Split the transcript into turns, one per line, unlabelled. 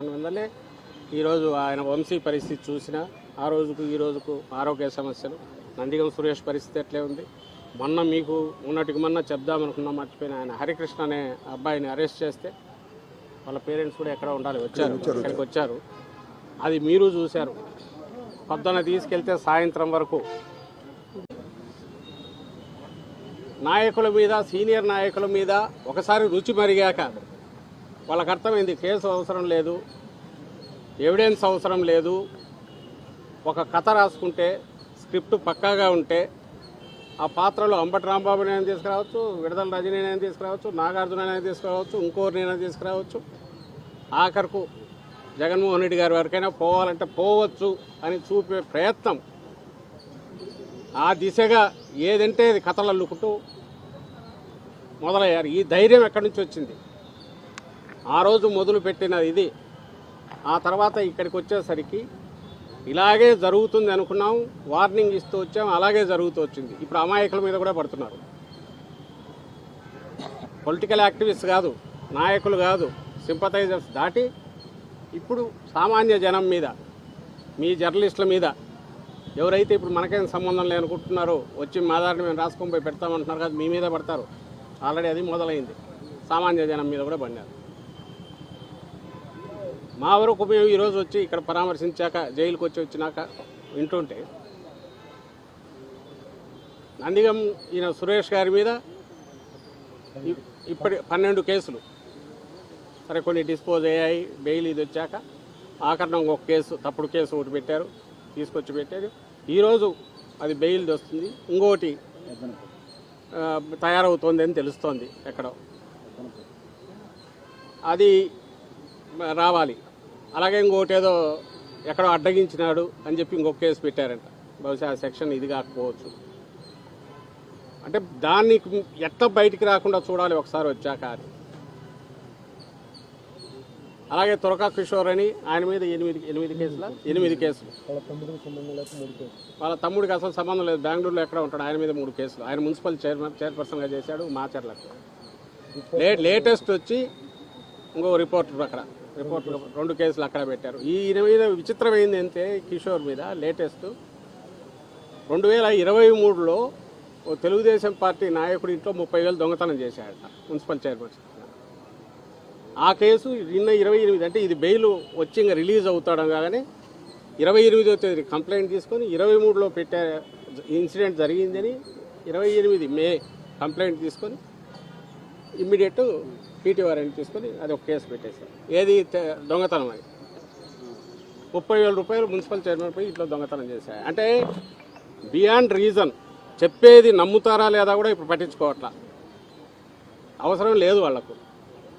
అందువల్లే ఈరోజు ఆయన వంశీ పరిస్థితి చూసిన ఆ రోజుకు ఈ రోజుకు ఆరోగ్య సమస్యలు. నందిగం సురేష్ పరిస్థితి ఎట్లే ఉంది? మొన్న మీకు ఉన్నటికి మొన్న చెప్దామనుకున్నాం మర్చిపోయిన ఆయన. హరికృష్ణ అనే అబ్బాయిని అరెస్ట్ చేస్తే వాళ్ళ పేరెంట్స్ కూడా ఎక్కడ ఉండాలి వచ్చారు ఇక్కడికి వచ్చారు. అది మీరు చూశారు. పొద్దున తీసుకెళ్తే సాయంత్రం వరకు నాయకుల మీద సీనియర్ నాయకుల మీద ఒకసారి రుచి మరిగాక వాళ్ళకి అర్థమైంది కేసు అవసరం లేదు ఎవిడెన్స్ అవసరం లేదు. ఒక కథ రాసుకుంటే స్క్రిప్ట్ పక్కాగా ఉంటే ఆ పాత్రలో అంబటి రాంబాబునైనా తీసుకురావచ్చు విడదల రజనీనైనా తీసుకురావచ్చు నాగార్జునైనా తీసుకురావచ్చు ఇంకోరినైనా తీసుకురావచ్చు. ఆఖరకు జగన్మోహన్ రెడ్డి గారి వరకైనా పోవాలంటే పోవచ్చు అని చూపే ప్రయత్నం. ఆ దిశగా ఏదంటే అది కథలు అల్లుకుంటూ మొదలయ్యారు. ఈ ధైర్యం ఎక్కడి నుంచి వచ్చింది? ఆ రోజు మొదలు పెట్టిన ఇది. ఆ తర్వాత ఇక్కడికి వచ్చేసరికి ఇలాగే జరుగుతుంది అనుకున్నాం వార్నింగ్ ఇస్తూ వచ్చాం అలాగే జరుగుతూ వచ్చింది. ఇప్పుడు అమాయకుల మీద కూడా పడుతున్నారు. పొలిటికల్ యాక్టివిస్ట్ కాదు నాయకులు కాదు సింపతైజర్స్ దాటి ఇప్పుడు సామాన్య జనం మీద మీ జర్నలిస్టుల మీద ఎవరైతే ఇప్పుడు మనకేం సంబంధం లేనుకుంటున్నారో వచ్చి మా దారిని మేము రాసుకొని పోయి పెడతామంటున్నారు కదా మీ మీద పడతారు. ఆల్రెడీ అది మొదలైంది. సామాన్య జనం మీద కూడా పడినారు. మా వరకు మేము ఈరోజు వచ్చి ఇక్కడ పరామర్శించాక జైలుకి వచ్చి వచ్చినాక వింటుంటే నందిగం ఈయన సురేష్ గారి మీద ఇప్పటి పన్నెండు కేసులు. సరే కొన్ని డిస్పోజ్ అయ్యాయి బెయిల్ ఇది వచ్చాక ఆఖరణ ఒక కేసు తప్పుడు కేసు ఒకటి పెట్టారు తీసుకొచ్చి పెట్టారు. ఈరోజు అది బెయిల్ది వస్తుంది. ఇంకోటి తయారవుతోంది అని తెలుస్తోంది ఎక్కడో. అది రావాలి. అలాగే ఇంకోటి ఏదో ఎక్కడో అడ్డగించినాడు అని చెప్పి ఇంకొక కేసు పెట్టారంట. బహుశా ఆ సెక్షన్ ఇది కాకపోవచ్చు. అంటే దాన్ని ఎట్లా బయటికి రాకుండా చూడాలి ఒకసారి వచ్చాక అని. అలాగే తురకా కిషోర్ అని ఆయన మీద ఎనిమిది ఎనిమిది కేసుల? ఎనిమిది కేసులు.
వాళ్ళ తమ్ముడికి
అసలు సంబంధం లేదు. బెంగళూరులో ఎక్కడ ఉంటాడు? ఆయన మీద మూడు కేసులు. ఆయన మున్సిపల్ చైర్మన్ చైర్పర్సన్గా చేశాడు మాచర్లకు. లేటెస్ట్ వచ్చి ఇంకో రిపోర్టర్ అక్కడ రిపోర్టర్ రెండు కేసులు అక్కడ పెట్టారు. ఈ ఈయన మీద విచిత్రమైంది అంతే కిషోర్ మీద లేటెస్ట్ రెండు వేల ఇరవై మూడులో ఓ తెలుగుదేశం పార్టీ నాయకుడి ఇంట్లో ముప్పై వేలు దొంగతనం చేశాడట మున్సిపల్ చైర్మన్ ఆ కేసు నిన్న ఇరవై ఎనిమిది అంటే ఇది బెయిల్ వచ్చి ఇంకా రిలీజ్ అవుతాడు కానీ ఇరవై ఎనిమిదో తేదీ కంప్లైంట్ తీసుకొని ఇరవై మూడులో పెట్టే ఇన్సిడెంట్ జరిగిందని ఇరవై ఎనిమిది మే కంప్లైంట్ తీసుకొని ఇమ్మీడియట్ పీటీ వారెంట్ తీసుకొని అది ఒక కేసు పెట్టేశారు. ఏది దొంగతనం అది. ముప్పై వేల రూపాయలు మున్సిపల్ చైర్మన్ పోయి ఇట్లా దొంగతనం చేశాయి అంటే బియాండ్ రీజన్ చెప్పేది నమ్ముతారా లేదా కూడా ఇప్పుడు పట్టించుకోవట్లా. అవసరం లేదు వాళ్ళకు